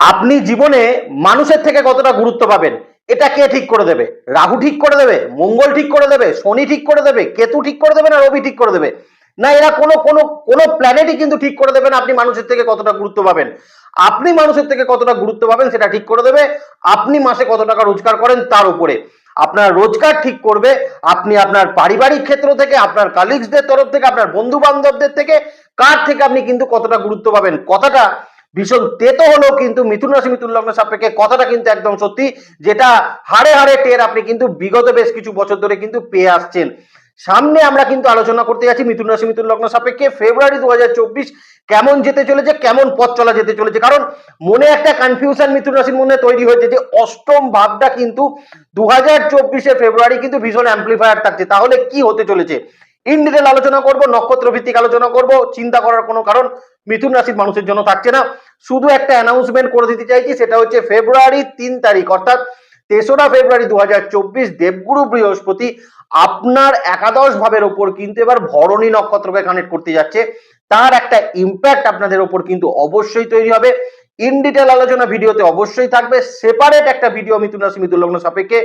আপনি জীবনে মানুষের থেকে কতটা গুরুত্ব পাবেন? এটা কে ঠিক করে দেবে? রাহু ঠিক করে দেবে? মঙ্গল ঠিক করে দেবে? শনি ঠিক করে দেবে? কেতু ঠিক করে দেবে না রবি ঠিক করে দেবে? না, এরা কোনো কোনো কোনো প্ল্যানেটই কিন্তু ঠিক করে দেবে না আপনি মানুষের থেকে কতটা গুরুত্ব পাবেন। আপনি মানুষের থেকে কতটা গুরুত্ব পাবেন সেটা ঠিক করে দেবে। আপনি মাসে কত টাকা রোজগার করেন তার উপরে। আপনার রোজগার ঠিক করবে আপনি আপনার পারিবারিক ক্ষেত্র থেকে, আপনার কালিগসদের তরফ থেকে, আপনার বন্ধু বান্ধবদের থেকে, কার থেকে আপনি কিন্তু কতটা গুরুত্ব পাবেন? কথাটা ভীষণ তেতো হলেও কিন্তু মিথুন রাশি, মিথুন লগ্ন সাপেক্ষে কথাটা কিন্তু একদম সত্যি, যেটা হাড়ে হাড়ে টের আপনি কিন্তু বিগত বেশ কিছু বছর ধরে কিন্তু পেয়ে আসছেন। সামনে আমরা কিন্তু আলোচনা করতে যাচ্ছি মিথুন রাশি, মিথুন লগ্ন সাপেক্ষে ফেব্রুয়ারি দু হাজার চব্বিশ কেমন যেতে চলেছে, কেমন পথ চলা যেতে চলেছে। কারণ মনে একটা কনফিউশন মিথুন রাশির মনে তৈরি হয়েছে যে অষ্টম ভাবটা কিন্তু দু হাজার ফেব্রুয়ারি কিন্তু ভীষণ অ্যাম্পলিফায়ার থাকছে। তাহলে কি হতে চলেছে? ইন ডিটেল আলোচনা করব নক্ষত্র ভিত্তিক আলোচনা করব, চিন্তা করার কোনো কারণ মিথুন রাশির মানুষের জন্য থাকছে না। শুধু একটা অ্যানাউন্সমেন্ট করে দিতে চাইছি, সেটা হচ্ছে ফেব্রুয়ারি তিন তারিখ, অর্থাৎ তেসরা ফেব্রুয়ারি দু হাজার চব্বিশ দেবগুরু বৃহস্পতি আপনার একাদশ ভাবের ওপর কিন্তু এবার ভরণী নক্ষত্রকে কানেক্ট করতে যাচ্ছে। তার একটা ইম্প্যাক্ট আপনাদের ওপর কিন্তু অবশ্যই তৈরি হবে। ইন ডিটেল আলোচনা ভিডিওতে অবশ্যই থাকবে। সেপারেট একটা ভিডিও মিথুন রাশি মিথুন লগ্ন সাপেক্ষে।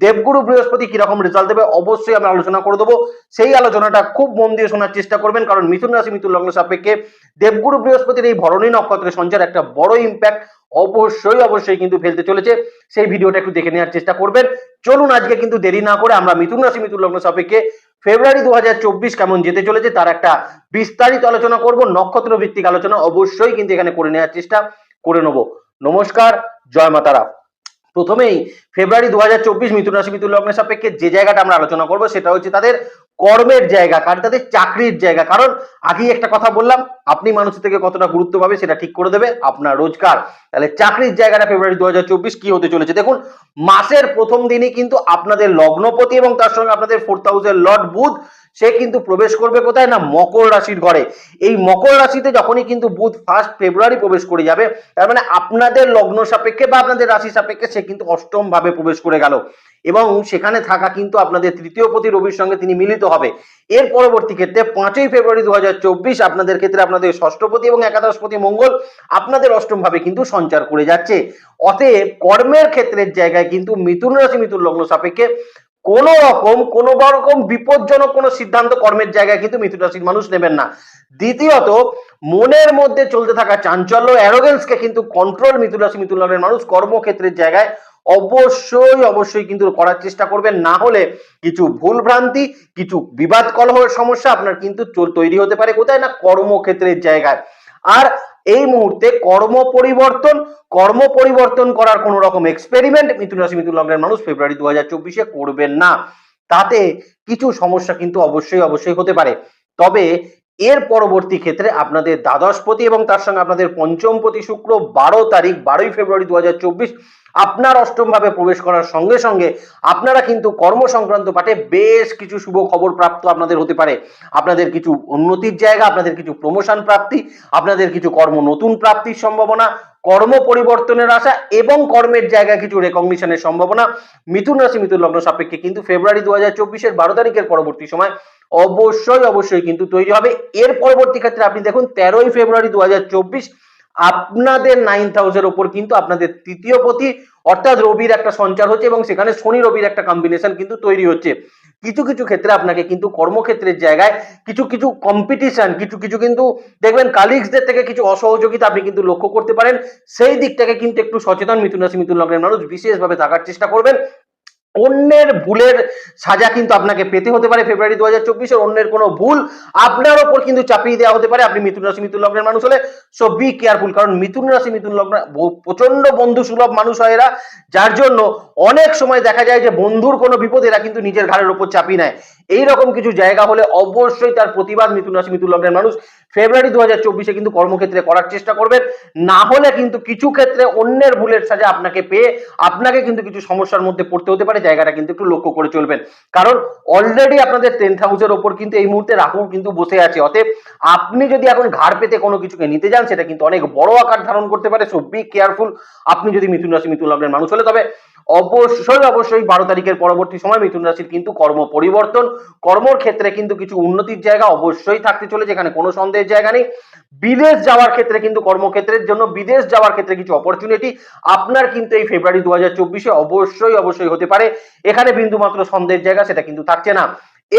দেবগুরু বৃহস্পতি কীরকম রেজাল্ট দেবে অবশ্যই আমরা আলোচনা করে দেবো। সেই আলোচনাটা খুব মন দিয়ে শোনার চেষ্টা করবেন, কারণ মিথুন রাশি মিথুন লগ্ন সাপেক্ষে দেবগুরু বৃহস্পতির এই ভরণী নক্ষত্রের সঞ্চার একটা বড় ইম্প্যাক্ট অবশ্যই অবশ্যই কিন্তু ফেলতে চলেছে। সেই ভিডিওটা একটু দেখে নেওয়ার চেষ্টা করবেন। চলুন আজকে কিন্তু দেরি না করে আমরা মিথুন রাশি মিথুন লগ্ন সাপেক্ষে ফেব্রুয়ারি দু হাজার চব্বিশ কেমন যেতে চলেছে তার একটা বিস্তারিত আলোচনা করব। নক্ষত্র ভিত্তিক আলোচনা অবশ্যই কিন্তু এখানে করে নেওয়ার চেষ্টা। করে নেব। নমস্কার, জয় মাতারা। প্রথমেই ফেব্রুয়ারি দু হাজার চব্বিশ মিথুন রাশি মিথুন লগ্নের সাপেক্ষে যে জায়গাটা আমরা আলোচনা করব সেটা হচ্ছে তাদের কর্মের জায়গা, কারণ তাদের চাকরির জায়গা। কারণ আগেই একটা কথা বললাম, আপনি মানুষ থেকে কতটা গুরুত্ব পাবে সেটা ঠিক করে দেবে আপনার রোজগার। তাহলে চাকরির জায়গাটা ফেব্রুয়ারি দু হাজার চব্বিশ কি হতে চলেছে? দেখুন, মাসের প্রথম দিনই কিন্তু আপনাদের লগ্নপতি এবং তার সঙ্গে আপনাদের ফোর্থ হাউসের লর্ড বুধ সে কিন্তু প্রবেশ করবে কোথায়? না, মকর রাশির ঘরে। এই মকর রাশিতে যখনই কিন্তু বুধ ফার্স্ট ফেব্রুয়ারি প্রবেশ করে যাবে, তার মানে আপনাদের লগ্ন সাপেক্ষে বা আপনাদের রাশি সাপেক্ষে সে কিন্তু অষ্টম ভাবে প্রবেশ করে গেল। এবং সেখানে থাকা কিন্তু আপনাদের তৃতীয় পতি রবির সঙ্গে তিনি মিলিত হবে। এর পরবর্তী ক্ষেত্রে পাঁচই ফেব্রুয়ারি দু হাজার চব্বিশ আপনাদের ক্ষেত্রে আপনাদের ষষ্ঠপতি এবং একাদশপতি মঙ্গল আপনাদের অষ্টম ভাবে কিন্তু সঞ্চার করে যাচ্ছে। অতএব কর্মের ক্ষেত্রের জায়গায় কিন্তু মিথুন রাশি, মিথুন লগ্ন সাপেক্ষে কোন রকম কোন রকম বিপজ্জনক কোন সিদ্ধান্ত কর্মের জায়গায় কিন্তু মিথুন রাশির মানুষ নেবেন না। দ্বিতীয়ত, মনের মধ্যে চলতে থাকা চাঞ্চল্য অ্যারোগেন্সকে কিন্তু কন্ট্রোল মিথুন রাশি মিথুন লগ্নের মানুষ কর্মক্ষেত্রের জায়গায় অবশ্যই অবশ্যই কিন্তু করার চেষ্টা করবেন। না হলে কিছু ভুল ভ্রান্তি কিছু বিবাদ কলহের সমস্যা আপনার কিন্তু তৈরি হতে পারে। কোথায়? না, কর্মক্ষেত্রের জায়গায়। আর এই মুহূর্তে কর্ম পরিবর্তন কর্ম পরিবর্তন করার কোন রকম এক্সপেরিমেন্ট মিথুন রাশি, মিথুন লগ্নের মানুষ ফেব্রুয়ারি দু হাজার চব্বিশে করবেন না। তাতে কিছু সমস্যা কিন্তু অবশ্যই অবশ্যই হতে পারে। তবে এর পরবর্তী ক্ষেত্রে আপনাদের দ্বাদশপতি এবং তার সঙ্গে আপনাদের পঞ্চমপতি শুক্র বারো তারিখ, বারোই ফেব্রুয়ারি দু হাজার চব্বিশ আপনার অষ্টম ভাবে প্রবেশ করার সঙ্গে সঙ্গে আপনারা কিন্তু কর্ম সংক্রান্ত পাঠে বেশ কিছু শুভ খবর প্রাপ্ত আপনাদের হতে পারে। আপনাদের কিছু উন্নতির জায়গা, আপনাদের কিছু প্রমোশন প্রাপ্তি, আপনাদের কিছু কর্ম নতুন প্রাপ্তির সম্ভাবনা, কর্ম পরিবর্তনের আশা এবং কর্মের জায়গা কিছু রেকগনিশনের সম্ভাবনা। মিথুন রাশি, মিথুন লগ্ন সাপেক্ষে কিন্তু ফেব্রুয়ারি দু হাজার চব্বিশের বারো তারিখের পরবর্তী সময় অবশ্যই অবশ্যই কিন্তু তৈরি হবে। এর পরবর্তী ক্ষেত্রে আপনি দেখুন, তেরোই ফেব্রুয়ারি দু হাজার চব্বিশ আপনাদের নাইন হাউসের ওপর কিন্তু আপনাদের তৃতীয় পতি, অর্থাৎ রবির একটা সঞ্চার হচ্ছে এবং সেখানে শনি রবির একটা কম্বিনেশন কিন্তু তৈরি হচ্ছে। কিছু কিছু ক্ষেত্রে আপনাকে কিন্তু কর্মক্ষেত্রের জায়গায় কিছু কিছু কম্পিটিশন কিছু কিছু কিন্তু দেখবেন কালিগসদের থেকে কিছু অসহযোগিতা আপনি কিন্তু লক্ষ্য করতে পারেন। সেই দিকটাকে কিন্তু একটু সচেতন মিথুন রাশি, মিথুন লগ্নের মানুষ বিশেষভাবে থাকার চেষ্টা করবেন। অন্যের ভুলের সাজা কিন্তু আপনাকে পেতে হতে পারে ফেব্রুয়ারি দু হাজার চব্বিশের অন্যের কোনো ভুল আপনার ওপর কিন্তু চাপিয়ে দেওয়া হতে পারে। আপনি মিথুন রাশি, মিথুন লগ্নের মানুষ হলে সো বি কেয়ারফুল কারণ মিথুন রাশি, মিথুন লগ্ন প্রচণ্ড বন্ধু সুলভ মানুষ হয় এরা, যার জন্য অনেক সময় দেখা যায় যে বন্ধুর কোনো বিপদ এরা কিন্তু নিজের ঘাড়ের ওপর চাপিয়ে নেয়। এইরকম কিছু জায়গা হলে অবশ্যই তার প্রতিবাদ মিথুন রাশি, মিথুন লগ্নের মানুষ ফেব্রুয়ারি দু হাজার চব্বিশে কিন্তু কর্মক্ষেত্রে করার চেষ্টা করবেন। না হলে কিন্তু কিছু ক্ষেত্রে অন্যের ভুলের সাজা আপনাকে পেয়ে আপনাকে কিন্তু কিছু সমস্যার মধ্যে পড়তে হতে পারে, জায়গাটা কিন্তু একটু লক্ষ্য করে চলবেন। কারণ অলরেডি আপনাদের টেন্থ হাউসের ওপর কিন্তু এই মুহূর্তে রাহু কিন্তু বসে আছে। অতএব আপনি যদি এখন ঘাড় পেতে কোনো কিছুকে নিতে যান, সেটা কিন্তু অনেক বড় আকার ধারণ করতে পারে। সো বি কেয়ারফুল আপনি যদি মিথুন রাশি, মিথুন লগ্নের মানুষ হলে তবে অবশ্যই অবশ্যই বারো তারিখের পরবর্তী সময় মিথুন রাশির কিন্তু কর্ম পরিবর্তন। কর্মর ক্ষেত্রে কিন্তু কিছু উন্নতির জায়গা অবশ্যই থাকতে চলেছে, এখানে কোনো সন্দেহের জায়গা নেই। বিদেশ যাওয়ার ক্ষেত্রে কিন্তু কর্মক্ষেত্রের জন্য বিদেশ যাওয়ার ক্ষেত্রে কিছু অপরচুনিটি আপনার কিন্তু এই ফেব্রুয়ারি দু অবশ্যই অবশ্যই হতে পারে। এখানে বিন্দু মাত্র সন্দেহের জায়গা সেটা কিন্তু থাকছে না।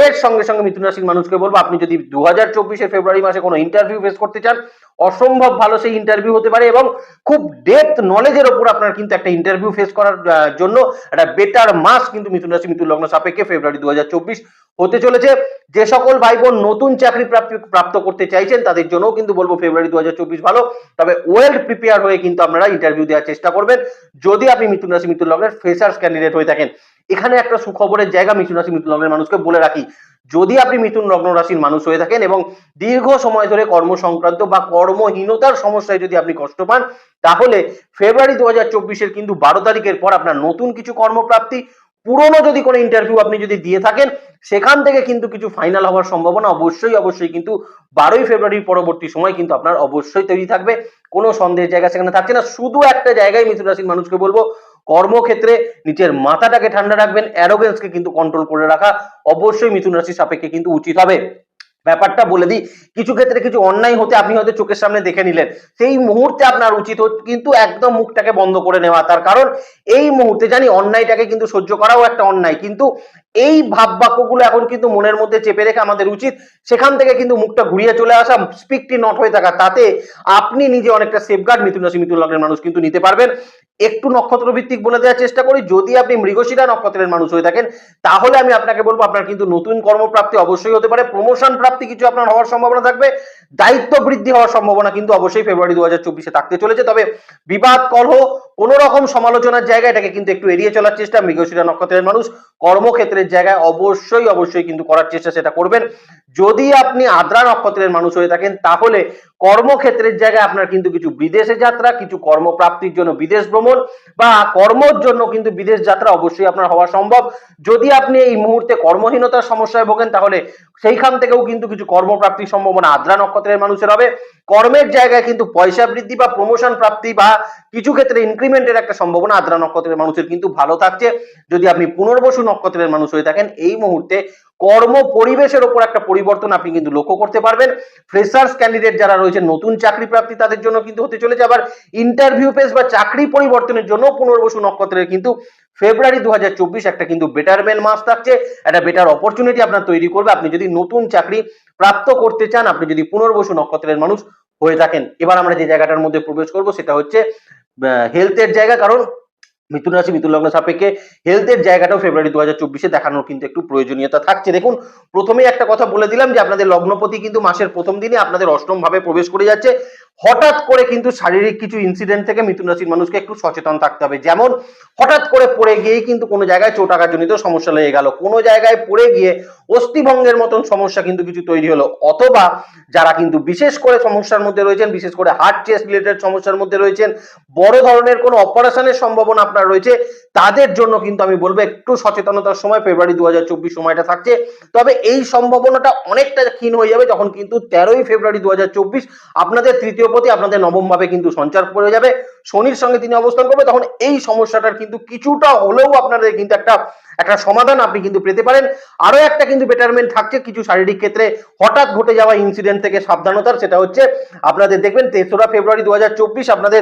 এর সঙ্গে সঙ্গে মিথুন রাশির মানুষকে বলব, আপনি যদি দু হাজার ফেব্রুয়ারি মাসে কোনো ইন্টারভিউ ফেস করতে চান, অসম্ভব ভালো সেই ইন্টারভিউ হতে পারে এবং খুব ডেপথ নলেজের ওপর আপনার কিন্তু একটা ইন্টারভিউ ফেস করার জন্য একটা বেটার মাস কিন্তু মিথুন রাশি মিথুন লগ্ন সাপেক্ষে ফেব্রুয়ারি দু হাজার চব্বিশ হতে চলেছে। যে সকল ভাই বোন নতুন চাকরি প্রাপ্তি, প্রাপ্ত করতে চাইছেন, তাদের জন্যও কিন্তু বলব ফেব্রুয়ারি দু হাজার চব্বিশ ভালো। তবে ওয়েল প্রিপেয়ার হয়ে কিন্তু আপনারা ইন্টারভিউ দেওয়ার চেষ্টা করবেন। যদি আপনি মিথুন রাশি মিথুন লগ্নের ফ্রেশার্স ক্যান্ডিডেট হয়ে থাকেন এখানে একটা সুখবরের জায়গা মিথুন রাশি, মিথুন লগ্নের মানুষকে বলে রাখি। যদি আপনি মিথুন লগ্ন রাশির মানুষ হয়ে থাকেন এবং দীর্ঘ সময় ধরে কর্ম সংক্রান্ত বা কর্মহীনতার সমস্যায় যদি আপনি কষ্ট পান, তাহলে ফেব্রুয়ারি দু হাজার চব্বিশের কিন্তু বারো তারিখের পর আপনার নতুন কিছু কর্মপ্রাপ্তি, পুরনো যদি কোনো ইন্টারভিউ আপনি যদি দিয়ে থাকেন, সেখান থেকে কিন্তু কিছু ফাইনাল হওয়ার সম্ভাবনা অবশ্যই অবশ্যই কিন্তু বারোই ফেব্রুয়ারির পরবর্তী সময় কিন্তু আপনার অবশ্যই তৈরি থাকবে। কোনো সন্দেহের জায়গা সেখানে থাকছে না। শুধু একটা জায়গায় মিথুন রাশির মানুষকে বলব কর্মক্ষেত্রে নিজের মাথাটাকে ঠান্ডা রাখবেন অ্যারোগেন্সকে কিন্তু কন্ট্রোল করে রাখা অবশ্যই মিথুন রাশির সাপেক্ষে কিন্তু উচিত হবে। ব্যাপারটা বলে দিই, কিছু ক্ষেত্রে কিছু অন্যায় হতে আপনি হয়তো চোখের সামনে দেখে নিলেন। সেই মুহূর্তে আপনার উচিত কিন্তু একদম মুখটাকে বন্ধ করে নেওয়া। তার কারণ এই মুহূর্তে জানি অন্যায়টাকে কিন্তু সহ্য করাও একটা অন্যায়, কিন্তু এই ভাব বাক্যগুলো এখন কিন্তু মনের মধ্যে চেপে রেখে আমাদের উচিত সেখান থেকে কিন্তু মুখটা ঘুরিয়ে চলে আসা স্পিকটি নট হয়ে থাকা। তাতে আপনি নিজে অনেকটা সেফগার্ড মিথুন রাশি, মিথুন লগ্নের মানুষ কিন্তু নিতে পারবেন। একটু নক্ষত্র ভিত্তিক বলে দেওয়ার চেষ্টা করি। যদি আপনি মৃগশিরা নক্ষত্রের মানুষ হয়ে থাকেন, তাহলে আমি আপনাকে বলব আপনার কিন্তু নতুন কর্মপ্রাপ্তি অবশ্যই হতে পারে। প্রমোশন প্রাপ্তি কিছু আপনার হওয়ার সম্ভাবনা থাকবে। দায়িত্ব বৃদ্ধি হওয়ার সম্ভাবনা কিন্তু অবশ্যই ফেব্রুয়ারি দু হাজার চব্বিশে থাকতে চলেছে। তবে বিবাদ কলহ কোন রকম সমালোচনার জায়গা এটাকে কিন্তু একটু এড়িয়ে চলার চেষ্টা, মৃগশিরা নক্ষত্রের মানুষ কর্মক্ষেত্রের জায়গায় অবশ্যই অবশ্যই কিন্তু করার চেষ্টা সেটা করবেন। যদি আপনি আদ্রা নক্ষত্রের মানুষ হয়ে থাকেন, তাহলে কর্মক্ষেত্রের জায়গায় আপনার কিন্তু কিছু বিদেশে যাত্রা, কিছু কর্মপ্রাপ্তির জন্য বিদেশ ভ্রমণ বা কর্মর জন্য কিন্তু বিদেশ যাত্রা অবশ্যই আপনার হওয়া সম্ভব। যদি আপনি এই মুহূর্তে কর্মহীনতার সমস্যায় ভোগেন, তাহলে সেইখান থেকেও কিন্তু কিছু কর্মপ্রাপ্তির সম্ভাবনা আদ্রা নক্ষত্রের মানুষের হবে। কর্মের জায়গায় কিন্তু পয়সা বৃদ্ধি বা প্রমোশন প্রাপ্তি বা কিছু ক্ষেত্রে ইনক্রিমেন্টের একটা সম্ভাবনা, আদ্রা নক্ষত্রের মানুষের কিন্তু ভালো থাকছে। যদি আপনি পুনর্বসু নক্ষত্রের মানুষ হয়ে থাকেন, এই মুহূর্তে কর্ম পরিবেশের ওপর একটা পরিবর্তন আপনি কিন্তু লক্ষ্য করতে পারবেন। ফ্রেশার্স ক্যান্ডিডেট যারা রয়েছে, নতুন চাকরি প্রাপ্তি তাদের জন্য কিন্তু হতে চলেছে। আবার ইন্টারভিউ পেস বা চাকরি পরিবর্তনের জন্য পুনর্বসু নক্ষত্রের কিন্তু ফেব্রুয়ারি দু হাজার চব্বিশ একটা কিন্তু বেটারমেন্ট মাস থাকছে। একটা বেটার অপরচুনিটি আপনার তৈরি করবে। আপনি যদি নতুন চাকরি প্রাপ্ত করতে চান, আপনি যদি পুনর্বসু নক্ষত্রের মানুষ হয়ে থাকেন। এবার আমরা যে জায়গাটার মধ্যে প্রবেশ করব, সেটা হচ্ছে হেলথের জায়গা, কারণ মিথুন রাশি মিথুন লগ্ন সাপেক্ষে হেলথের জায়গাটাও ফেব্রুয়ারি দু হাজার চব্বিশে দেখানোর কিন্তু একটু প্রয়োজনীয়তা থাকছে। দেখুন, প্রথমেই একটা কথা বলে দিলাম যে, আপনাদের লগ্নপতি কিন্তু মাসের প্রথম দিনে আপনাদের অষ্টম ভাবে প্রবেশ করে যাচ্ছে। হঠাৎ করে কিন্তু শারীরিক কিছু ইনসিডেন্ট থেকে মিথুন রাশির মানুষকে একটু সচেতন থাকতে হবে। যেমন হঠাৎ করে পড়ে গিয়েই কিন্তু কোনো জায়গায় চোট আঘাতজনিত সমস্যা লেগে গেল। কোনো জায়গায় পড়ে গিয়ে অস্থিভঙ্গের মতন সমস্যা কিন্তু কিছু তৈরি হলো। অথবা যারা কিন্তু বিশেষ করে সমস্যার মধ্যে রয়েছেন, বিশেষ করে হার্ট চেস্ট রিলেটেড সমস্যার মধ্যে রয়েছেন, বড় ধরনের কোনো অপারেশনের সম্ভাবনা আপনার রয়েছে, তাদের জন্য কিন্তু আমি বলব একটু সচেতনতার সময় ফেব্রুয়ারি দু হাজার চব্বিশ সময়টা থাকছে। তবে এই সম্ভাবনাটা অনেকটা ক্ষীণ হয়ে যাবে যখন কিন্তু তেরোই ফেব্রুয়ারি দু হাজার চব্বিশ আপনাদের তৃতীয় পতি আপনাদের নবম ভাবে কিন্তু সঞ্চার করে যাবে। শনির সঙ্গে তিনি অবস্থান করবে, তখন এই সমস্যাটার কিন্তু কিছুটা হলেও আপনাদের কিন্তু একটা একটা সমাধান আপনি কিন্তু পেতে পারেন। আরও একটা কিন্তু বেটারমেন্ট থাকছে কিছু শারীরিক ক্ষেত্রে। হঠাৎ ঘটে যাওয়া ইনসিডেন্ট থেকে সাবধানতার, সেটা হচ্ছে আপনাদের দেখবেন তেসরা ফেব্রুয়ারি দু হাজার চব্বিশ আপনাদের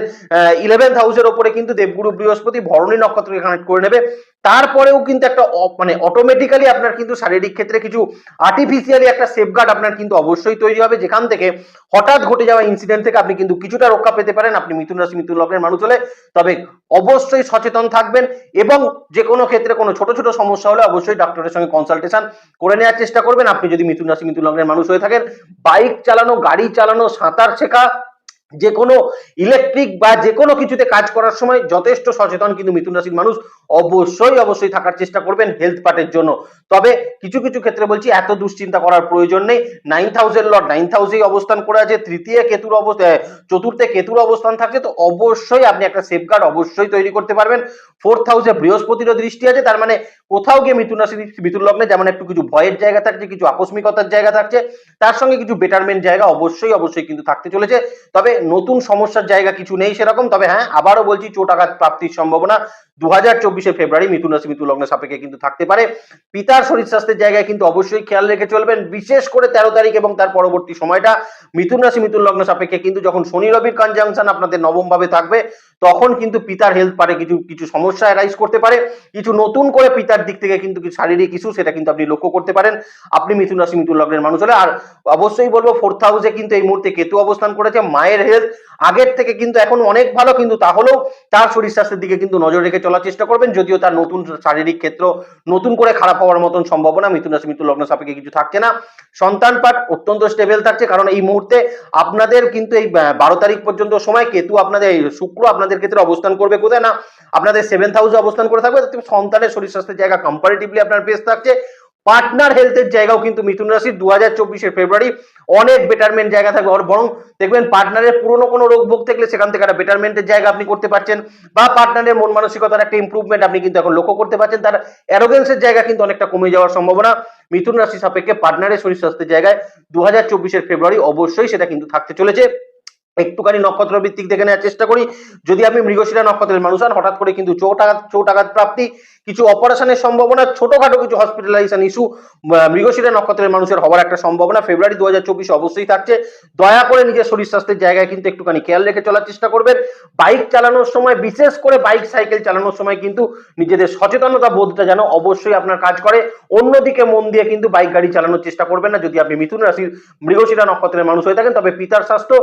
ইলেভেন্থ হাউসের ওপরে কিন্তু দেবগুরু বৃহস্পতি ভরণী নক্ষত্রকে কানেক্ট করে নেবে। তারপরেও কিন্তু একটা মানে অটোমেটিক্যালি আপনার কিন্তু শারীরিক ক্ষেত্রে কিছু আর্টিফিশিয়ালি একটা সেফগার্ড আপনার কিন্তু অবশ্যই তৈরি হবে। যেখান থেকে হঠাৎ ঘটে যাওয়া ইনসিডেন্ট থেকে আপনি কিন্তু কিছুটা রক্ষা পেতে পারেন। আপনি মিথুন রাশি, মিথুন লগ্নের মানুষ হলে তবে অবশ্যই সচেতন থাকবেন এবং যে কোনো ক্ষেত্রে কোনো ছোট ছোট সমস্যা হলে অবশ্যই ডাক্তারের সঙ্গে কনসালটেশন করে নেওয়ার চেষ্টা করবেন। আপনি যদি মিথুন রাশি, মিথুন লগ্নের মানুষ হয়ে থাকেন বাইক চালানো, গাড়ি চালানো, সাঁতার শেখা যে কোনো ইলেকট্রিক বা যে কোনো কিছুতে কাজ করার সময় যথেষ্ট সচেতন কিন্তু মিথুন রাশির মানুষ অবশ্যই অবশ্যই থাকার চেষ্টা করবেন হেলথ পার্টের জন্য। তবে কিছু কিছু ক্ষেত্রে বলছি, এত দুশ্চিন্তা করার প্রয়োজন নেই। Nine thousand lot nine thousand অবস্থান করে আছে, তৃতীয় কেতুর অবস্থা চতুর্থে কেতুর অবস্থান থাকছে, তো অবশ্যই আপনি একটা সেফগার্ড অবশ্যই তৈরি করতে পারবেন। ফোর্থ হাউসে বৃহস্পতিরও দৃষ্টি আছে, তার মানে কোথাও গিয়ে মিথুন রাশি মিথুন লগ্নে যেমন একটু কিছু ভয়ের জায়গা থাকছে, কিছু আকস্মিকতার জায়গা থাকছে, তার সঙ্গে কিছু বেটারমেন্ট জায়গা অবশ্যই অবশ্যই কিন্তু থাকতে চলেছে। তবে নতুন সমস্যার জায়গা কিছু নেই সেরকম, তবে হ্যাঁ আবারও বলছি চোট আঘাত প্রাপ্তির সম্ভাবনা। দু হাজার চব্বিশে ফেব্রুয়ারি মিথুন রাশি মিথু লগ্ন সাপেক্ষে কিন্তু থাকতে পারে। পিতার শরীর স্বাস্থ্যের জায়গায় কিন্তু অবশ্যই খেয়াল রেখে চলবেন। বিশেষ করে তেরো তারিখ এবং তার পরবর্তী সময়টা। মিথুন রাশি, মিথুন লগ্ন সাপেক্ষে কিন্তু যখন শনি রবির কনজাংশন আপনাদের নবম ভাবে থাকবে তখন কিন্তু পিতার হেলথ পারে কিছু কিছু সমস্যা অ্যারাইজ করতে পারে। কিছু নতুন করে পিতার দিক থেকে কিন্তু শারীরিক ইস্যু সেটা কিন্তু আপনি লক্ষ্য করতে পারেন। আপনি মিথুন রাশি, মিথুন লগ্নের মানুষ হলে, আর অবশ্যই বলব ফোর্থ হাউসে কিন্তু এই মুহূর্তে কেতু অবস্থান করেছে, মায়ের হেলথ আগের থেকে কিন্তু এখন অনেক ভালো, কিন্তু তাহলেও তার শরীর স্বাস্থ্যের দিকে কিন্তু নজর রেখে চলার চেষ্টা করবেন। যদিও তার নতুন শারীরিক ক্ষেত্র নতুন করে খারাপ হওয়ার মতন সম্ভাবনা, মিথুন রাশি, মিথুন লগ্ন সাপেক্ষে কিছু থাকছে না। সন্তান পাঠ অত্যন্ত স্টেবল থাকছে, কারণ এই মুহূর্তে আপনাদের কিন্তু এই বারো তারিখ পর্যন্ত সময়, কেতু আপনাদের, শুক্র আপনাদের ক্ষেত্রে অবস্থান করবে কোথায় না? আপনাদের সেভেন্থ হাউসে অবস্থান করে থাকবে। সন্তানের শরীর স্বাস্থ্যের জায়গা কম্পারেটিভলি আপনার বেশ থাকছে। পার্টনার হেলথের জায়গাও কিন্তু মিথুন রাশির দু হাজার চব্বিশের ফেব্রুয়ারি অনেক বেটারমেন্ট জায়গা থাকবে। বরং দেখবেন পার্টনারের পুরনো কোনো রোগ ভোগ থাকলে সেখান থেকে একটা বেটারমেন্টের জায়গা আপনি করতে পারছেন বা পার্টনারের মন মানসিকতার একটা ইমপ্রুভমেন্ট আপনি কিন্তু এখন লক্ষ্য করতে পারছেন। তার অ্যারোগেন্সের জায়গা কিন্তু অনেকটা কমে যাওয়ার সম্ভাবনা মিথুন রাশি সাপেক্ষে পার্টনারের শরীর স্বাস্থ্যের জায়গায় দু হাজার চব্বিশের ফেব্রুয়ারি অবশ্যই সেটা কিন্তু থাকতে চলেছে। একটুখানি নক্ষত্র ভিত্তিক দেখে নেওয়ার চেষ্টা করি। যদি আপনি মৃগশিরা নক্ষত্রের মানুষ হন, হঠাৎ করে কিন্তু চোট আঘাত চোট আঘাত প্রাপ্তি কিছু অপারেশনের সম্ভাবনা, ছোটখাটো কিছু হসপিটালাইজেশন ইস্যু মৃগশিরা নক্ষত্রের মানুষের হওয়ার একটা সম্ভাবনা। ফেব্রুয়ারি দু হাজার চব্বিশ অবশ্যই থাকছে। দয়া করে নিজের শরীর স্বাস্থ্যের জায়গায় কিন্তু একটুখানি খেয়াল রেখে চলার চেষ্টা করবেন। বাইক চালানোর সময়, বিশেষ করে বাইক সাইকেল চালানোর সময় কিন্তু নিজেদের সচেতনতা বোধটা যেন অবশ্যই আপনার কাজ করে। অন্যদিকে মন দিয়ে কিন্তু বাইক গাড়ি চালানোর চেষ্টা করবেন না। যদি আপনি মিথুন রাশির মৃগশিরা নক্ষত্রের মানুষ হয়ে থাকেন, তবে পিতার স্বাস্থ্য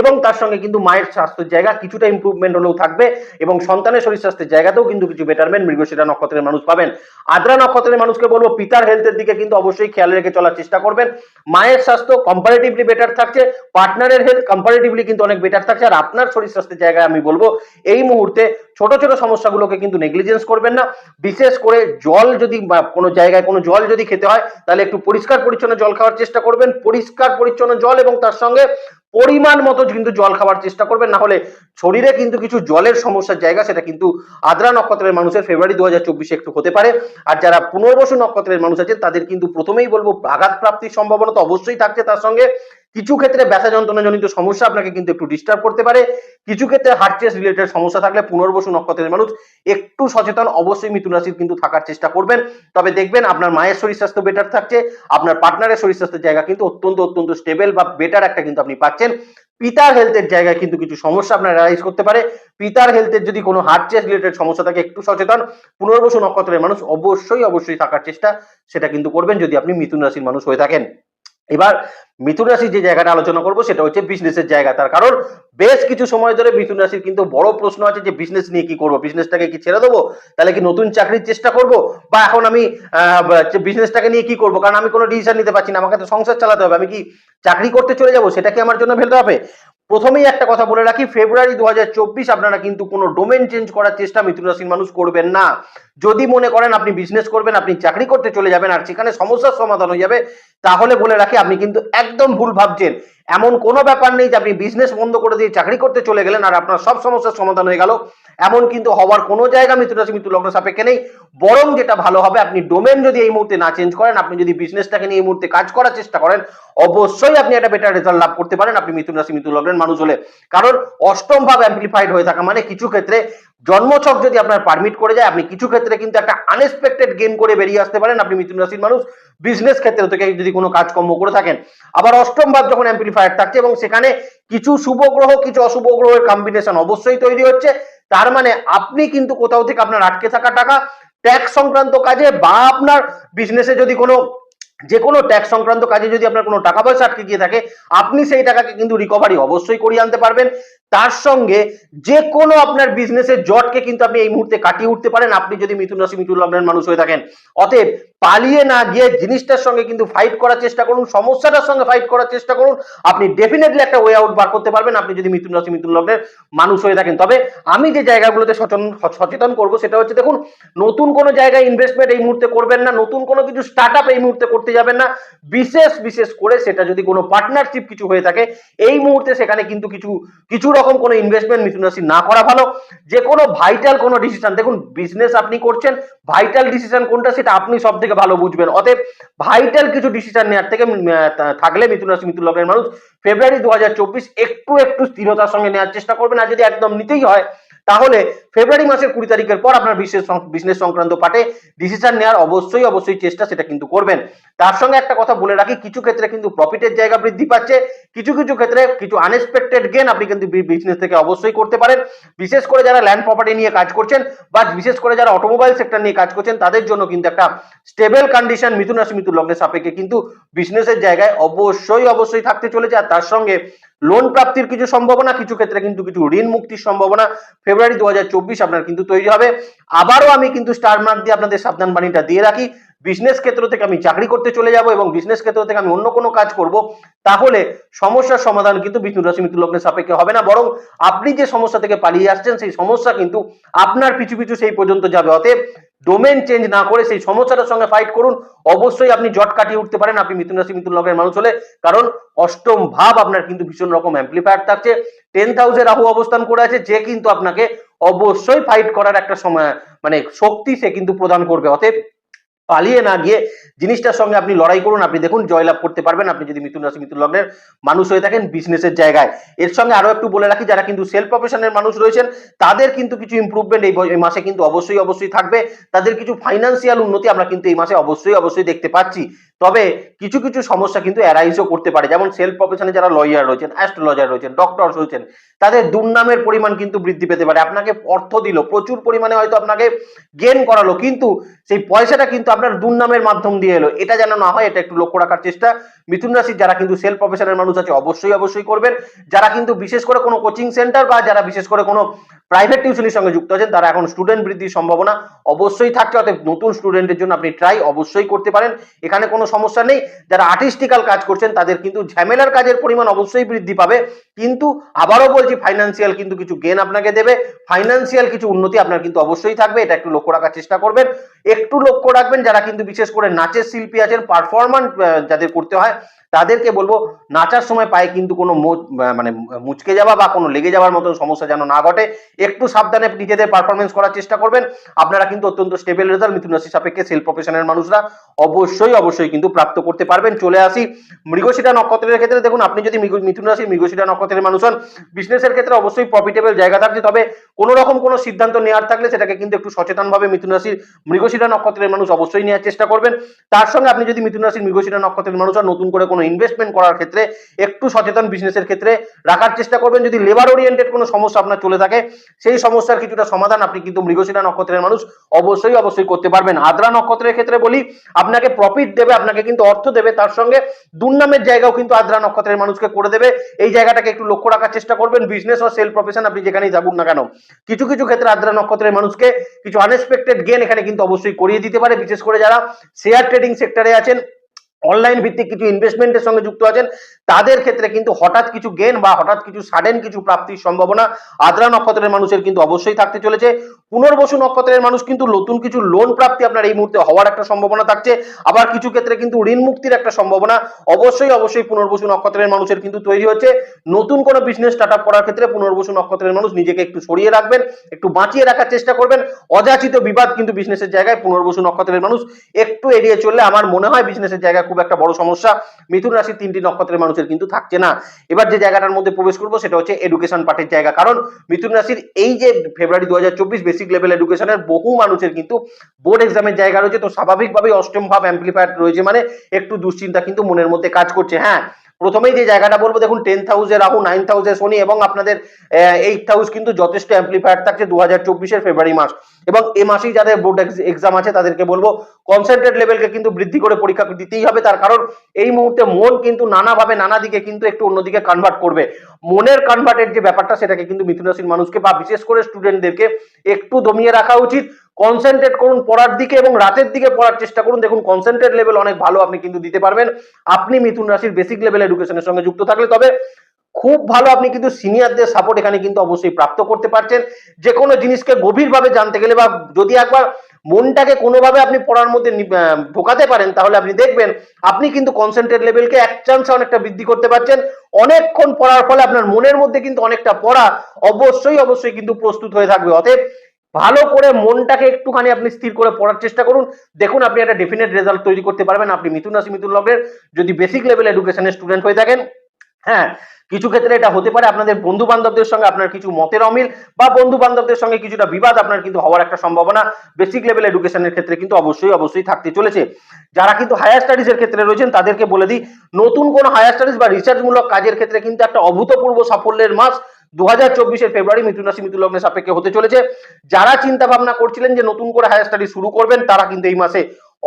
এবং তার সঙ্গে কিন্তু মায়ের স্বাস্থ্যের জায়গা কিছুটা ইমপ্রুভমেন্ট হলেও থাকবে এবং সন্তানের শরীর স্বাস্থ্যের জায়গাতেও কিন্তু কিছু বেটারমেন্ট মৃগশিরা নক্ষত্রের মানুষ পাবেন। আদ্রা নক্ষত্রের মানুষকে বলব, পিতার হেলথের দিকে কিন্তু অবশ্যই খেয়াল রেখে চলার চেষ্টা করবেন। মায়ের স্বাস্থ্য কম্পারেটিভলি বেটার থাকছে পার্টনারের হেলথ কম্পারেটিভলি কিন্তু অনেক বেটার থাকছে, আর আপনার শরীর স্বাস্থ্যের জায়গায় আমি বলব, এই মুহূর্তে ছোট ছোট সমস্যাগুলোকে কিন্তু নেগলিজেন্স করবেন না। বিশেষ করে জল যদি কোনো জায়গায় কোনো জল যদি খেতে হয়, তাহলে একটু পরিষ্কার পরিচ্ছন্ন জল খাওয়ার চেষ্টা করবেন। পরিষ্কার পরিচ্ছন্ন জল এবং তার সঙ্গে পরিমাণ মতো কিন্তু জল খাবার চেষ্টা করবেন। না হলে শরীরে কিন্তু কিছু জলের সমস্যার জায়গা, সেটা কিন্তু আদ্রা নক্ষত্রের মানুষের ফেব্রুয়ারি দু হাজার চব্বিশে একটু হতে পারে। আর যারা পুনর্বসু নক্ষত্রের মানুষ আছেন, তাদের কিন্তু প্রথমেই বলব আঘাত প্রাপ্তির সম্ভাবনা তো অবশ্যই থাকছে তার সঙ্গে। কিছু ক্ষেত্রে ব্যথা যন্ত্রণাজনিত সমস্যা আপনাকে কিন্তু একটু ডিস্টার্ব করতে পারে। কিছু ক্ষেত্রে হার্ট চেস্ট রিলেটেড সমস্যা থাকলে পুনর্বসু নক্ষত্রের মানুষ একটু সচেতন অবশ্যই মিথুন রাশির কিন্তু থাকার চেষ্টা করবেন। তবে দেখবেন আপনার মায়ের শরীর স্বাস্থ্য বেটার থাকছে, আপনার পার্টনারের শরীর স্বাস্থ্যের জায়গা কিন্তু অত্যন্ত অত্যন্ত স্টেবল বা বেটার একটা কিন্তু আপনি পাচ্ছেন। পিতার হেলথের জায়গায় কিন্তু কিছু সমস্যা আপনার রাইজ করতে পারে। পিতার হেলথের যদি কোনো হার্ট চেস্ট রিলেটেড সমস্যা থাকে, একটু সচেতন, পুনর্বসু নক্ষত্রের মানুষ অবশ্যই অবশ্যই থাকার চেষ্টা সেটা কিন্তু করবেন যদি আপনি মিথুন রাশির মানুষ হয়ে থাকেন। এবার মিথুন রাশির যে জায়গাটা আলোচনা করব, সেটা হচ্ছে বিজনেসের জায়গা। তার কারণ বেশ কিছু সময় ধরে মিথুন রাশির কিন্তু বড় প্রশ্ন আছে যে বিজনেস নিয়ে কি করব? বিজনেসটাকে কি ছেড়ে দেবো? তাহলে কি নতুন চাকরির চেষ্টা করব? বা এখন আমি বিজনেসটাকে নিয়ে কি করব? কারণ আমি কোনো ডিসিশন নিতে পারছি না, আমাকে তো সংসার চালাতে হবে। আমি কি চাকরি করতে চলে যাব? সেটা কি আমার জন্য ফেলতে হবে? প্রথমেই একটা কথা বলে রাখি ফেব্রুয়ারি দু হাজার চব্বিশ আপনারা কিন্তু কোনো ডোমেন চেঞ্জ করার চেষ্টা মিথুন রাশির মানুষ করবেন না। যদি মনে করেন আপনি বিজনেস করবেন, আপনি চাকরি করতে চলে যাবেন আর সেখানে সমস্যার সমাধান হয়ে যাবে, তাহলে বলে রাখি আপনি কিন্তু একদম ভুল ভাবছেন। এমন কোনো ব্যাপার নেই যে আপনি বিজনেস বন্ধ করে দিয়ে চাকরি করতে চলে গেলেন আর আপনার সব সমস্যার সমাধান হয়ে গেল। এমন কিন্তু হওয়ার কোনো জায়গা মিথুন রাশি মিথুন লগ্ন সাপেক্ষে নেই। বরং যেটা ভালো হবে, আপনি ডোমেন যদি এই মুহূর্তে না চেঞ্জ করেন, আপনি যদি বিজনেসটাকে নিয়ে এই মুহূর্তে কাজ করার চেষ্টা করেন, অবশ্যই আপনি একটা বেটার রেজাল্ট লাভ করতে পারেন। আপনি মিথুন রাশি মিথুন লগ্নের মানুষ হলে। কারণ অষ্টম ভাব অ্যাম্পলিফাইড হয়ে থাকা মানে কিছু ক্ষেত্রে জন্মছক যদি আপনার পারমিট করে যায়, আপনি কিছু ক্ষেত্রে কিন্তু একটা আনএক্সপেক্টেড গেম করে বেরিয়ে আসতে পারেন। আপনি মিথুন রাশির মানুষ বিজনেস ক্ষেত্রে থেকে যদি কোনো কাজকর্ম করে থাকেন। আবার অষ্টম ভাব যখন অ্যাম্পলিফায়ার থাকছে এবং সেখানে কিছু শুভ গ্রহ, কিছু অশুভ গ্রহের কম্বিনেশন অবশ্যই তৈরি হচ্ছে। তার মানে আপনি কিন্তু কোথাও থেকে আপনার আটকে থাকা টাকা ট্যাক্স সংক্রান্ত কাজে বা আপনার বিজনেসে যদি কোনো যে কোনো ট্যাক্স সংক্রান্ত কাজে যদি আপনার কোনো টাকা পয়সা আটকে গিয়ে থাকে, আপনি সেই টাকাকে কিন্তু রিকভারি অবশ্যই করিয়ে আনতে পারবেন। তার সঙ্গে যে কোনো আপনার বিজনেসের জটকে কিন্তু আপনি এই মুহূর্তে কাটিয়ে উঠতে পারেন। আপনি যদি মিথুন রাশি, মিথুন লগ্নের মানুষ হয়ে থাকেন, অতএব পালিয়ে না গিয়ে জিনিসটার সঙ্গে কিন্তু ফাইট করার চেষ্টা করুন, সমস্যাটার সঙ্গে ফাইট করার চেষ্টা করুন। আপনি ডেফিনেটলি একটা ওয়ে আউট বার করতে পারবেন। আপনি যদি মিথুন রাশি, মিথুন লগ্নের মানুষ হয়ে থাকেন। তবে আমি যে জায়গাগুলোতে সচেতন সচেতন করব সেটা হচ্ছে দেখুন, নতুন কোনো জায়গায় ইনভেস্টমেন্ট এই মুহূর্তে করবেন না, নতুন কোনো কিছু স্টার্ট এই মুহূর্তে করতে যাবেন না। বিশেষ বিশেষ করে সেটা যদি কোনো পার্টনারশিপ কিছু হয়ে থাকে, এই মুহূর্তে সেখানে কিন্তু কিছু কিছু রকম কোনো ইনভেস্টমেন্ট মিথুন না করা ভালো। যে কোনো ভাইটাল কোনো ডিসিশন দেখুন বিজনেস আপনি করছেন ভাইটাল ডিসিশন কোনটা সেটা আপনি সব থেকে ভালো বুঝবেন। অতএব ভাইটাল কিছু ডিসিশন নেওয়ার থেকে থাকলে মিথুন রাশি মিথুন লগ্নের মানুষ ফেব্রুয়ারি দু হাজার চব্বিশ একটু একটু স্থিরতার সঙ্গে নেওয়ার চেষ্টা করবেন। আর যদি একদম নিতেই হয়, তাহলে ফেব্রুয়ারি মাসের কুড়ি তারিখের পর আপনার বিশেষ বিজনেস সংক্রান্ত পাঠে ডিসিশন নেওয়ার অবশ্যই অবশ্যই চেষ্টা সেটা কিন্তু করবেন। তার সঙ্গে একটা কথা বলে রাখি, কিছু ক্ষেত্রে কিন্তু প্রফিটের জায়গা বৃদ্ধি পাচ্ছে, কিছু কিছু ক্ষেত্রে কিছু আনএক্সপেক্টেড গেন আপনি কিন্তু বিজনেস থেকে অবশ্যই করতে পারেন। বিশেষ করে যারা ল্যান্ড প্রপার্টি নিয়ে কাজ করছেন বা বিশেষ করে যারা অটোমোবাইল সেক্টর নিয়ে কাজ করছেন, তাদের জন্য কিন্তু একটা স্টেবল কন্ডিশন মিথুন রাশি, মিথুন লগ্নের সাপেক্ষে কিন্তু বিজনেসের জায়গায় অবশ্যই অবশ্যই থাকতে চলেছে। আর তার সঙ্গে লোন প্রাপ্তির কিছু সম্ভাবনা, কিছু ক্ষেত্রে কিন্তু কিছু ঋণ মুক্তির সম্ভাবনা। ফেব্রুয়ারি দু হাজার চব্বিশ আপনার কিন্তু তৈরি হবে। আবারও আমি কিন্তু স্টার মার্ক দিয়ে আপনাদের সাবধান বাণীটা দিয়ে রাখি। বিজনেস ক্ষেত্র থেকে আমি চাকরি করতে চলে যাব এবং বিজনেস ক্ষেত্র থেকে আমি অন্য কোনো কাজ করব, তাহলে সমস্যার সমাধান কিন্তু বিষ্ণু রাশি মিত্র লগ্নের সাপেক্ষে হবে না। বরং আপনি যে সমস্যা থেকে পালিয়ে আসছেন, সেই সমস্যা কিন্তু আপনার পিছু পিছু সেই পর্যন্ত যাবে। অতএব ডোমেন চেঞ্জ না করে সেই সমস্যাটার সঙ্গে ফাইট করুন। অবশ্যই আপনি জট কাটিয়ে উঠতে পারেন। আপনি মিথুন রাশি, মিথুন লগ্নের মানুষ হলে। কারণ অষ্টম ভাব আপনার কিন্তু ভীষণ রকম অ্যাম্পলিফায়ার থাকছে। টেন হাউসে রাহু অবস্থান করে আছে, যে কিন্তু আপনাকে অবশ্যই ফাইট করার একটা সময় মানে শক্তি সে কিন্তু প্রদান করবে। অতএব পালিয়ে না গিয়ে জিনিসটার সঙ্গে আপনি লড়াই করুন। আপনি দেখুন জয়লাভ করতে পারবেন। আপনি যদি মিথুন রাশি, মিথুন লগ্নের মানুষ হয়ে থাকেন বিজনেসের জায়গায়। এর সঙ্গে আরও একটু বলে রাখি, যারা কিন্তু সেলফ প্রফেশনের মানুষ রয়েছেন, তাদের কিন্তু কিছু ইমপ্রুভমেন্ট এই মাসে কিন্তু অবশ্যই অবশ্যই থাকবে। তাদের কিছু ফাইন্যান্সিয়াল উন্নতি আমরা কিন্তু এই মাসে অবশ্যই অবশ্যই দেখতে পাচ্ছি। তবে কিছু কিছু সমস্যা কিন্তু অ্যারাইজও করতে পারে। যেমন সেলফ প্রফেশনে যারা লয়ার রয়েছেন অ্যাস্ট্রোলজার রয়েছেন ডক্টর রয়েছেন, তাদের দুর্নামের পরিমাণ কিন্তু বৃদ্ধি পেতে পারে। আপনাকে অর্থ দিল, প্রচুর পরিমাণে হয়তো আপনাকে গেন করালো, কিন্তু সেই পয়সাটা কিন্তু আপনার দুর্নামের মাধ্যম দিয়ে এলো। এটা যেন না হয়, এটা একটু লক্ষ্য রাখার চেষ্টা। মিথুন রাশির যারা কিন্তু সেলফ প্রফেশনের মানুষ আছে, অবশ্যই অবশ্যই করবেন। যারা কিন্তু বিশেষ করে কোনো কোচিং সেন্টার বা যারা বিশেষ করে কোনো প্রাইভেট টিউশনের সঙ্গে যুক্ত আছেন, তারা এখন স্টুডেন্ট বৃদ্ধির সম্ভাবনা অবশ্যই থাকছে, অতএব নতুন স্টুডেন্টের জন্য আপনি ট্রাই অবশ্যই করতে পারেন। এখানে কোনো সমস্যা নেই, যারা আর্টিস্টিক্যাল কাজ করছেন, তাদের কিন্তু ঝামেলার কাজের পরিমাণ অবশ্যই বৃদ্ধি পাবে। কিন্তু আবারও বলছি ফাইন্যান্সিয়াল কিন্তু কিছু গেন আপনাকে দেবে ফাইন্যান্সিয়াল কিছু উন্নতি আপনার কিন্তু অবশ্যই থাকবে, এটা একটু লক্ষ্য রাখার চেষ্টা করবেন। একটু লক্ষ্য রাখবেন, যারা কিন্তু বিশেষ করে নাচের শিল্পী আছেন পারফরম্যান্স যাদের করতে হয় তাদেরকে বলব, নাচার সময় পায়ে কিন্তু কোনো মানে মুচকে যাওয়া বা কোনো লেগে যাওয়ার মতো সমস্যা যেন না ঘটে। একটু সাবধানে নিজেদের পারফরমেন্স করার চেষ্টা করবেন। আপনারা কিন্তু অত্যন্ত স্টেবল রেজাল্ট মিথুন রাশি সাপেক্ষে সেল প্রফেশনের মানুষরা অবশ্যই অবশ্যই কিন্তু প্রাপ্ত করতে পারবেন। চলে আসি মৃগশিরা নক্ষত্রের ক্ষেত্রে। দেখুন, আপনি যদি মিথুন রাশি মৃগশিরা নক্ষত্রের মানুষ হন বিজনেসের ক্ষেত্রে অবশ্যই প্রফিটেবল জায়গা থাকছে। তবে কোনো রকম কোনো সিদ্ধান্ত নেওয়ার থাকলে সেটাকে কিন্তু একটু সচেতনভাবে মিথুন রাশির মৃগশিরা নক্ষত্রের মানুষ অবশ্যই নেওয়ার চেষ্টা করবেন। তার সঙ্গে আপনি যদি মিথুন রাশির মৃগশিরা নক্ষত্রের মানুষ হন, নতুন করে কোনো ইনভেস্টমেন্ট করার ক্ষেত্রে, একটু সচেতন বিজনেসের ক্ষেত্রে রাখার চেষ্টা করবেন। যদি লেবার ওরিয়েন্টেড কোনো সমস্যা আপনার চলে থাকে, সেই সমস্যার কিছুটা সমাধান আপনি কিন্তু মৃগশিরা নক্ষত্রের মানুষ অবশ্যই অবশ্যই করতে পারবেন। আদ্রা নক্ষত্রের ক্ষেত্রে বলি, আপনাকে প্রফিট দেবে, আপনাকে কিন্তু অর্থ দেবে, তার সঙ্গে দুর্নামের জায়গাও কিন্তু আদ্রা নক্ষত্রের মানুষকে করে দেবে। এই জায়গাটাকে একটু লক্ষ্য রাখার চেষ্টা করবেন। বিজনেস ও সেল প্রফেশন আপনি যেখানেই যাবুন না কেন, কিছু কিছু ক্ষেত্রে আদ্রা নক্ষত্রের মানুষকে কিছু আনএক্সপেক্টেড গেন এখানে কিন্তু অবশ্যই করিয়ে দিতে পারে। বিশেষ করে যারা শেয়ার ট্রেডিং সেক্টরে আছেন অনলাইন ভিত্তিক কিছু ইনভেস্টমেন্টের সঙ্গে যুক্ত আছেন, তাদের ক্ষেত্রে কিন্তু হঠাৎ কিছু গেন বা হঠাৎ কিছু সাডেন কিছু প্রাপ্তির সম্ভাবনা আদ্রা নক্ষত্রের মানুষের কিন্তু অবশ্যই থাকতে চলেছে। পুনর্বসু নক্ষত্রের মানুষ কিন্তু নতুন কিছু লোন প্রাপ্তি আপনার এই মুহূর্তে হওয়ার একটা সম্ভাবনা থাকছে। আবার কিছু ক্ষেত্রে কিন্তু ঋণ মুক্তির একটা সম্ভাবনা অবশ্যই অবশ্যই পুনর্বসু নক্ষত্রের মানুষের কিন্তু তৈরি হচ্ছে। নতুন কোনো বিজনেস স্টার্ট আপ করার ক্ষেত্রে পুনর্বসু নক্ষত্রের মানুষ নিজেকে একটু সরিয়ে রাখবেন, একটু বাঁচিয়ে রাখার চেষ্টা করবেন। অযাচিত বিবাদ কিন্তু বিজনেসের জায়গায় পুনর্বসু নক্ষত্রের মানুষ একটু এড়িয়ে চললে আমার মনে হয় বিজনেসের জায়গায় খুব একটা বড় সমস্যা। মিথুন রাশির তিনটি নক্ষত্রের মানুষের কিন্তু থাকছে না। এবার যে জায়গাটার মধ্যে প্রবেশ করব সেটা হচ্ছে এডুকেশন পার্টের জায়গা। কারণ মিথুন রাশির এই যে ফেব্রুয়ারি দু হাজার চব্বিশ বেসিক লেভেল এডুকেশনের বহু মানুষের কিন্তু বোর্ড এক্সামের জায়গা রয়েছে। তো স্বাভাবিকভাবেই অষ্টম ভাব অ্যাম্পলিফায়ার রয়েছে মানে একটু দুশ্চিন্তা কিন্তু মনের মধ্যে কাজ করছে। হ্যাঁ প্রথমেই যে জায়গাটা বলব, দেখুন টেন হাউসে রাহু নাইন হাউসে শনি এবং আপনাদের এইট হাউস কিন্তু যথেষ্ট অ্যাম্পলিফায়ার থাকছে দু হাজার চব্বিশের ফেব্রুয়ারি মাস। এবং এ মাসেই যাদের বোর্ড এক্সাম আছে, তাদেরকে বলব কনসেন্ট্রেট লেভেলকে কিন্তু বৃদ্ধি করে পরীক্ষা দিতেই হবে। তার কারণ, এই মুহূর্তে মন কিন্তু নানাভাবে নানা দিকে কিন্তু একটু অন্যদিকে কনভার্ট করবে। মনের কনভার্টের যে ব্যাপারটা, সেটাকে কিন্তু মিথুন রাশির মানুষকে বা বিশেষ করে স্টুডেন্টদেরকে একটু দমিয়ে রাখা উচিত। কনসেন্ট্রেট করুন পড়ার দিকে এবং রাতের দিকে পড়ার চেষ্টা করুন। দেখুন কনসেন্ট্রেট লেভেল অনেক ভালো আপনি কিন্তু দিতে পারবেন। আপনি মিথুন রাশির বেসিক লেভেল এডুকেশনের সঙ্গে যুক্ত থাকলে তবে খুব ভালো আপনি কিন্তু সিনিয়রদের সাপোর্ট এখানে কিন্তু অবশ্যই প্রাপ্ত করতে পারছেন। যে কোনো জিনিসকে গভীরভাবে জানতে গেলে বা যদি একবার মনটাকে কোনোভাবে আপনি পড়ার মধ্যে ঢোকাতে পারেন, তাহলে আপনি দেখবেন আপনি কিন্তু কনসেন্ট্রেট লেভেলকে এক চান্সে অনেকটা বৃদ্ধি করতে পারছেন। অনেকক্ষণ পড়ার ফলে আপনার মনের মধ্যে কিন্তু অনেকটা পড়া অবশ্যই অবশ্যই কিন্তু প্রস্তুত হয়ে থাকবে। অতএব ভালো করে মনটাকে একটুখানি আপনি স্থির করে পড়ার চেষ্টা করুন। দেখুন, আপনি একটা ডেফিনেট রেজাল্ট তৈরি করতে পারবেন। আপনি মিথুন রাশি, মিথুন লগ্নের যদি বেসিক লেভেল এডুকেশনের স্টুডেন্ট হয়ে থাকেন হ্যাঁ কিছু ক্ষেত্রে এটা হতে পারে আপনাদের বন্ধু বান্ধবদের সঙ্গে আপনার কিছু মতের অমিল বা বন্ধু বান্ধবদের সঙ্গে কিছুটা বিবাদ আপনার কিন্তু হওয়ার একটা সম্ভাবনা। বেসিক লেভেল এডুকেশনের ক্ষেত্রে কিন্তু অবশ্যই অবশ্যই থাকতে চলেছে। যারা কিন্তু হায়ার স্টাডিজ এর ক্ষেত্রে রয়েছেন, তাদেরকে বলে দিই, নতুন কোন হায়ার স্টাডিজ বা রিসার্চমূলক কাজের ক্ষেত্রে কিন্তু একটা অভূতপূর্ব সাফল্যের মাস। দু হাজার ফেব্রুয়ারি মিথুন রাশি মিথুন লগ্নের সাপেক্ষে হতে চলেছে। যারা চিন্তা ভাবনা করছিলেন যে নতুন করে হায়ার স্টাডি শুরু করবেন, তারা কিন্তু এই মাসে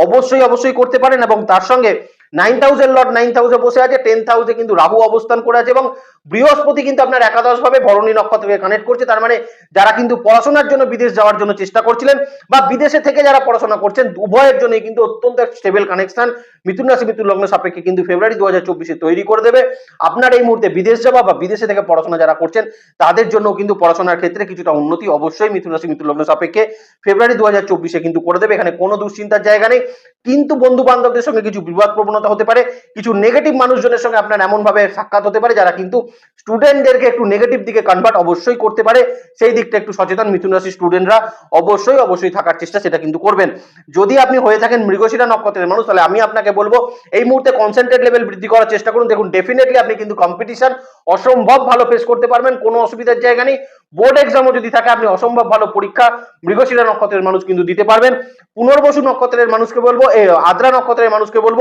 অবশ্যই অবশ্যই করতে পারেন এবং তার সঙ্গে nine thousand lot nine thousand বসে আছে টেন থাউজেন্ড কিন্তু রাহু অবস্থান করে আছে এবং বৃহস্পতি কিন্তু আপনার একাদশ ভাবে ভরণী নক্ষত্রকে কানেক্ট করছে। তার মানে যারা কিন্তু পড়াশোনার জন্য বিদেশ যাওয়ার জন্য চেষ্টা করছিলেন বা বিদেশে থেকে যারা পড়াশোনা করছেন, উভয়ের জন্য কিন্তু অত্যন্ত স্টেবল কানেকশন মিথুন রাশি, মিথুন লগ্ন সাপেক্ষে কিন্তু ফেব্রুয়ারি দু হাজার চব্বিশে তৈরি করে দেবে। আপনার এই মুহূর্তে বিদেশ যাওয়া বা বিদেশে থেকে পড়াশোনা যারা করছেন, তাদের জন্য কিন্তু পড়াশোনার ক্ষেত্রে কিছুটা উন্নতি অবশ্যই মিথুন রাশি, মিথুন লগ্ন সাপেক্ষে ফেব্রুয়ারি দু হাজার চব্বিশে কিন্তু করে দেবে। এখানে কোনো দুশ্চিন্তার জায়গা নেই। কিন্তু বন্ধু বান্ধবদের সঙ্গে কিছু বিবাদ প্রবণতা হতে পারে, কিছু নেগেটিভ মানুষজনের সঙ্গে আপনার এমন ভাবে সাক্ষাৎ হতে পারে, যারা কিন্তু স্টুডেন্টদেরকে একটু নেগেটিভ দিকে কনভার্ট অবশ্যই করতে পারে। সেই দিকটা একটু সচেতন মিথুন রাশির স্টুডেন্টরা অবশ্যই অবশ্যই থাকার চেষ্টা সেটা কিন্তু করবেন। যদি আপনি হয়ে থাকেন মৃগশিরা নক্ষত্রের মানুষ, তাহলে আমি আপনাকে বলব, এই মুহূর্তে কনসেন্ট্রেট লেভেল বৃদ্ধি করার চেষ্টা করুন। দেখুন ডেফিনেটলি আপনি কিন্তু কম্পিটিশন অসম্ভব ভালো ফেস করতে পারবেন, কোনো অসুবিধার জায়গা নেই। বোর্ড এক্সামও যদি থাকে, আপনি অসম্ভব ভালো পরীক্ষা। মৃগশিরা নক্ষত্রের মানুষ কিন্তু দিতে পারবেন। পুনর্বসু নক্ষত্রের মানুষকে বলব আদ্রা নক্ষত্রের মানুষকে বলব,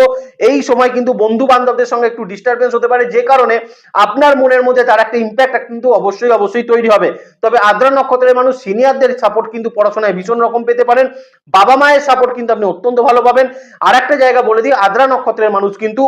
এই সময় কিন্তু বন্ধু বান্ধবদের সঙ্গে একটু ডিস্টারবেন্স হতে পারে, যে কারণে আপনার মনের মধ্যে তার একটা ইম্প্যাক্ট কিন্তু অবশ্যই অবশ্যই তৈরি হবে। তবে আদ্রা নক্ষত্রের মানুষ সিনিয়রদের সাপোর্ট কিন্তু পড়াশোনায় ভীষণ রকম পেতে পারেন। বাবা মায়ের সাপোর্ট কিন্তু আপনি অত্যন্ত ভালো পাবেন। আর একটা জায়গা বলে দিই, আদ্রা নক্ষত্রের মানুষ কিন্তু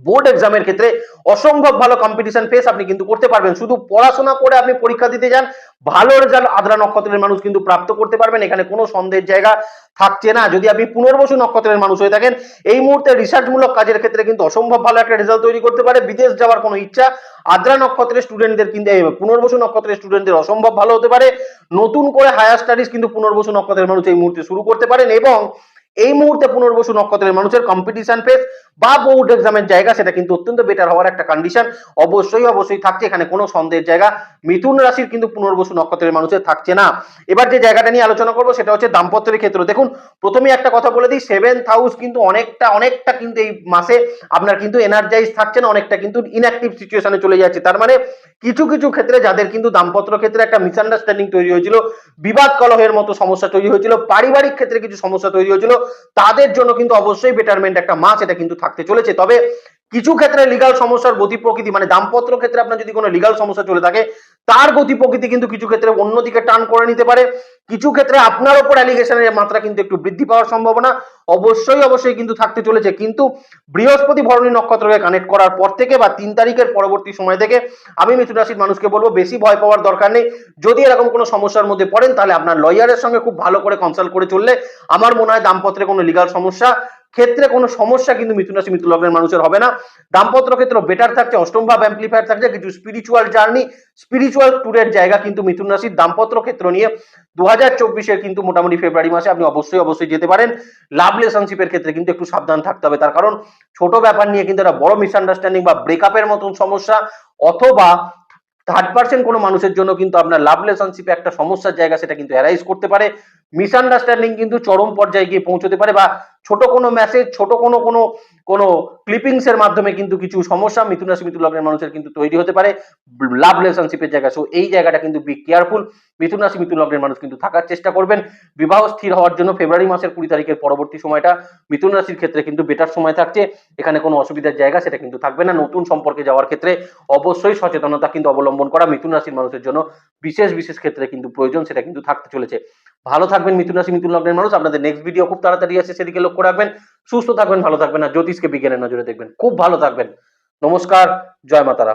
বোর্ড এক্সামের ক্ষেত্রে অসম্ভব ভালো কম্পিটিশন ফেস আপনি কিন্তু করতে পারবেন। শুধু পড়াশোনা করে আপনি পরীক্ষা দিতে যান, ভালো রেজাল্ট আদ্রা নক্ষত্রের মানুষ কিন্তু প্রাপ্ত করতে পারবেন। এখানে কোনো সন্দেহের জায়গা থাকছে না। যদি আপনি পুনর্বসু নক্ষত্রের মানুষ হয়ে থাকেন, এই মুহূর্তে রিসার্চমূলক কাজের ক্ষেত্রে কিন্তু অসম্ভব ভালো একটা রেজাল্ট তৈরি করতে পারে। বিদেশ যাওয়ার কোনো ইচ্ছা আদ্রা নক্ষত্রের স্টুডেন্টদের কিন্তু পুনর্বসু নক্ষত্রের স্টুডেন্টদের অসম্ভব ভালো হতে পারে। নতুন করে হায়ার স্টাডিজ কিন্তু পুনর্বসু নক্ষত্রের মানুষ এই মুহূর্তে শুরু করতে পারেন এবং এই মুহূর্তে পুনর্বসু নক্ষত্রের মানুষের কম্পিটিশন ফেস বা বোর্ড এক্সামের জায়গা, সেটা কিন্তু অত্যন্ত বেটার হওয়ার একটা কন্ডিশন অবশ্যই অবশ্যই থাকছে এখানে কোনো সন্দেহের জায়গা। মিথুন রাশির কিন্তু পুনর্বসু নক্ষত্রের মানুষের থাকছে না। এবার যে জায়গাটা নিয়ে আলোচনা করব, সেটা হচ্ছে দাম্পত্যের ক্ষেত্রে। দেখুন, প্রথমেই একটা কথা বলে দিই সেভেন্থ হাউস কিন্তু অনেকটা অনেকটা কিন্তু এই মাসে আপনার কিন্তু এনার্জাইজ থাকছে না, অনেকটা কিন্তু ইনঅ্যাক্টিভ সিচুয়েশনে চলে যাচ্ছে। তার মানে কিছু কিছু ক্ষেত্রে যাদের কিন্তু দাম্পত্য ক্ষেত্রে একটা মিসআন্ডারস্ট্যান্ডিং তৈরি হয়েছিল, বিবাদ কলহের মতো সমস্যা তৈরি হয়েছিল, পারিবারিক ক্ষেত্রে কিছু সমস্যা তৈরি হয়েছিল, তাদের জন্য কিন্তু অবশ্যই বেটারমেন্ট একটা মাস, এটা কিন্তু থাকতে চলেছে। তবে কিছু ক্ষেত্রে লিগাল সমস্যার গতি প্রকৃতি মানে দামপত্র ক্ষেত্রে আপনার যদি কোনো লিগাল সমস্যা চলে থাকে, তার গতি প্রকৃতি কিন্তু কিছু ক্ষেত্রে অন্যদিকে টান করে নিতে পারে। কিছু ক্ষেত্রে আপনার ওপর অ্যালিগেশনের মাত্রা কিন্তু একটু বৃদ্ধি পাওয়ার সম্ভাবনা। অবশ্যই অবশ্যই কিন্তু থাকতে চলেছে। কিন্তু বৃহস্পতি ভরণী নক্ষত্রকে কানেক্ট করার পর থেকে বা তিন তারিখের পরবর্তী সময় থেকে আমি মিথুন রাশির মানুষকে বলব, বেশি ভয় পাওয়ার দরকার নেই। যদি এরকম কোনো সমস্যার মধ্যে পড়েন, তাহলে আপনার লয়ারের সঙ্গে খুব ভালো করে কনসাল্ট করে চললে আমার মনে হয় দাম্পত্রে কোনো লিগাল সমস্যা, ক্ষেত্রে কোনো সমস্যা কিন্তু মিথুন রাশি, মিথুন লগ্নের মানুষের হবে না। দাম্পত্য ক্ষেত্র বেটার থাকছে, অষ্টম ভাব অ্যাম্পলিফায়ার থাকছে, কিছু স্পিরিচুয়াল জার্নি স্পিরিচুয়াল ট্যুরের জায়গা কিন্তু মিথুন রাশির দাম্পত্য ক্ষেত্র নিয়ে দু হাজার চব্বিশের কিন্তু মোটামুটি ফেব্রুয়ারি মাসে আপনি অবশ্যই অবশ্যই যেতে পারেন। লাভ রিলেশনশিপের ক্ষেত্রে কিন্তু একটু সাবধান থাকতে হবে। তার কারণ ছোট ব্যাপার নিয়ে কিন্তু একটা বড় মিসআন্ডারস্ট্যান্ডিং বা ব্রেকআপের মতন সমস্যা অথবা থার্ড পার্সেন্ট কোনো মানুষের জন্য কিন্তু আপনার লাভ রিলেশনশিপে একটা সমস্যার জায়গা সেটা কিন্তু অ্যারাইজ করতে পারে। মিসআন্ডারস্ট্যান্ডিং কিন্তু চরম পর্যায়ে গিয়ে পৌঁছতে পারে বা ছোট কোনো মেসেজ ছোট কোনো কোনো কোনো ক্লিপিংস এর মাধ্যমে কিন্তু কিছু সমস্যা মিথুন রাশি, মিথুন লগ্নের মানুষের কিন্তু তৈরি হতে পারে লাভ রিলেশনশিপের জায়গা। সো এই জায়গাটা কিন্তু বি কেয়ারফুল মিথুন রাশি, মিথুন লগ্নের মানুষ কিন্তু থাকার চেষ্টা করবেন। বিবাহ স্থির হওয়ার জন্য ফেব্রুয়ারি মাসের কুড়ি তারিখের পরবর্তী সময়টা মিথুন রাশির ক্ষেত্রে কিন্তু বেটার সময় থাকছে। এখানে কোনো অসুবিধার জায়গা সেটা কিন্তু থাকবে না। নতুন সম্পর্কে যাওয়ার ক্ষেত্রে অবশ্যই সচেতনতা কিন্তু অবলম্বন করা মিথুন রাশির মানুষের জন্য বিশেষ বিশেষ ক্ষেত্রে কিন্তু প্রয়োজন সেটা কিন্তু থাকতে চলেছে। ভালো থাকবেন, মিথুন রাশি, মিথুন লগ্নের মানুষ। আপনাদের নেক্সট ভিডিও খুব তাড়াতাড়ি আছে সেদিকে লক্ষ্য রাখবেন। সুস্থ থাকবেন, ভালো থাকবেন, আর জ্যোতিষকে বিজ্ঞানের নজরে দেখবেন। খুব ভালো থাকবেন। নমস্কার, জয় মাতারা।